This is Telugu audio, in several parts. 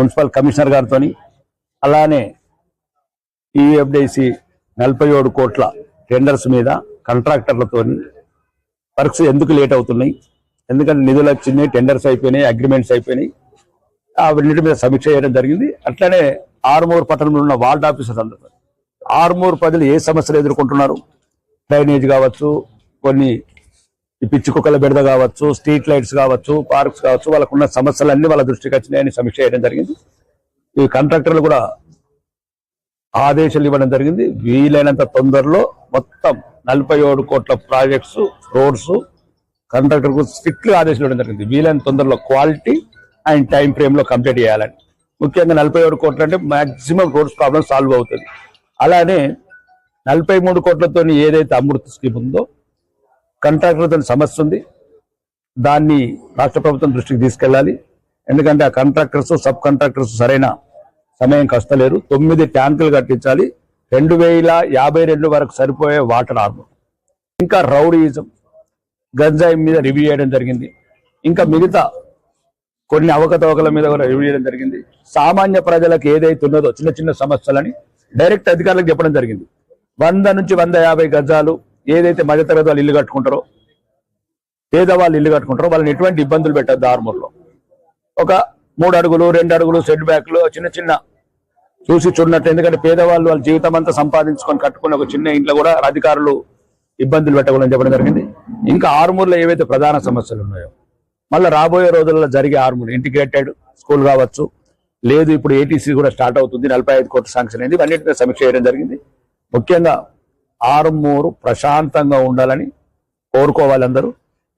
మున్సిపల్ కమిషనర్ గారితో అలానే ఈఎఫ్డిసి నలభై ఏడు కోట్ల టెండర్స్ మీద కాంట్రాక్టర్లతో వర్క్స్ ఎందుకు లేట్ అవుతున్నాయి? ఎందుకంటే నిధులు వచ్చినాయి టెండర్స్ అయిపోయినాయి అగ్రిమెంట్స్ అయిపోయినాయి. అవన్నిటి మీద సమీక్ష చేయడం జరిగింది. అట్లనే ఆరుమూరు పట్టణంలో ఉన్న వార్డ్ ఆఫీసర్స్ అందరూ ఆరుమూరు ప్రజలు ఏ సమస్యలు ఎదుర్కొంటున్నారు? డ్రైనేజ్ కావచ్చు కొన్ని ఈ పిచ్చి కుక్కల బెడద కావచ్చు స్ట్రీట్ లైట్స్ కావచ్చు పార్క్స్ కావచ్చు వాళ్ళకు ఉన్న సమస్యలన్నీ వాళ్ళ దృష్టికి వచ్చినాయని సమీక్ష చేయడం జరిగింది. ఈ కాంట్రాక్టర్లు కూడా ఆదేశాలు ఇవ్వడం జరిగింది. వీలైనంత తొందరలో మొత్తం నలభై ఏడు కోట్ల ప్రాజెక్ట్స్ రోడ్స్ కాంట్రాక్టర్కు స్ట్రిక్ట్ ఆదేశాలు ఇవ్వడం జరిగింది. వీలైన తొందరలో క్వాలిటీ అండ్ టైం ఫ్రేమ్లో కంప్లీట్ చేయాలని. ముఖ్యంగా నలభై ఏడు కోట్లు అంటే మాక్సిమం రోడ్స్ ప్రాబ్లం సాల్వ్ అవుతుంది. అలానే నలభై మూడు కోట్లతో ఏదైతే అమృత్ స్కీమ్ ఉందో కంట్రాక్టర్తో సమస్య ఉంది దాన్ని రాష్ట్ర ప్రభుత్వం దృష్టికి తీసుకెళ్ళాలి. ఎందుకంటే ఆ కాంట్రాక్టర్స్ సబ్ కాంట్రాక్టర్స్ సరైన సమయం కష్టలేరు. తొమ్మిది ట్యాంకులు కట్టించాలి. రెండు వేల యాభై రెండు వరకు సరిపోయే వాటర్ ఆర్మర్. ఇంకా రౌడీయిజం గంజాయి మీద రివ్యూ చేయడం జరిగింది. ఇంకా మిగతా కొన్ని అవకతవకల మీద కూడా రివ్యూ చేయడం జరిగింది. సామాన్య ప్రజలకు ఏదైతే ఉన్నదో చిన్న చిన్న సమస్యలని డైరెక్ట్ అధికారులకు చెప్పడం జరిగింది. వంద నుంచి వంద యాభై గజాలు ఏదైతే మధ్యతరగతి వాళ్ళు ఇల్లు కట్టుకుంటారో పేదవాళ్ళు ఇల్లు కట్టుకుంటారో వాళ్ళని ఎటువంటి ఇబ్బందులు పెట్టద్దు ఆర్మూర్లో. ఒక మూడు అడుగులు రెండు అడుగులు సెట్ బ్యాక్లు చిన్న చిన్న చూసి చూడనట్టు. ఎందుకంటే పేదవాళ్ళు వాళ్ళ జీవితం అంతా సంపాదించుకొని కట్టుకున్న ఒక చిన్న ఇంట్లో కూడా అధికారులు ఇబ్బందులు పెట్టకూడదని చెప్పడం జరిగింది. ఇంకా ఆరుమూరులో ఏవైతే ప్రధాన సమస్యలు ఉన్నాయో మళ్ళీ రాబోయే రోజుల్లో జరిగే ఆరుమూరు ఇంటిగ్రేటెడ్ స్కూల్ కావచ్చు. లేదు ఇప్పుడు ఏటీసీ కూడా స్టార్ట్ అవుతుంది నలభై ఐదు కోట్ల శాంక్షన్ అయింది అన్నింటినీ సమీక్ష చేయడం జరిగింది. ముఖ్యంగా ఆరుమూరు ప్రశాంతంగా ఉండాలని కోరుకోవాలి అందరూ.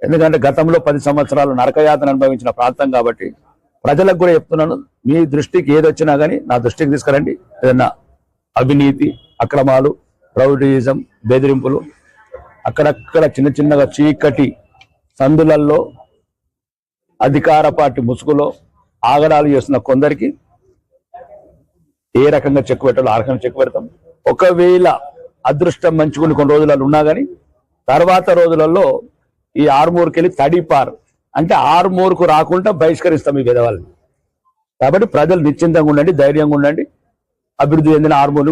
ఎందుకంటే గతంలో పది సంవత్సరాలు నరకయాతను అనుభవించిన ప్రాంతం కాబట్టి ప్రజలకు కూడా చెప్తున్నాను మీ దృష్టికి ఏది వచ్చినా కానీ నా దృష్టికి తీసుకురండి. ఏదన్నా అవినీతి అక్రమాలు ప్రౌడిజం బెదిరింపులు అక్కడక్కడ చిన్న చిన్నగా చీకటి సందులల్లో అధికార పార్టీ ముసుగులో ఆగడాలు చేస్తున్న కొందరికి ఏ రకంగా చెక్కు పెట్టాలో ఆ రకంగా చెక్కు పెడతాం. ఒకవేళ అదృష్టం మంచుకుని కొన్ని రోజులలో ఉన్నా గానీ తర్వాత రోజులలో ఈ ఆర్మూర్కి వెళ్ళి తడిపారు అంటే ఆర్మూర్కు రాకుండా బహిష్కరిస్తాం ఈ విధవాళ్ళని కాబట్టి ప్రజలు నిశ్చింతంగా ఉండండి ధైర్యంగా ఉండండి. అభివృద్ధి చెందిన ఆర్మూర్ని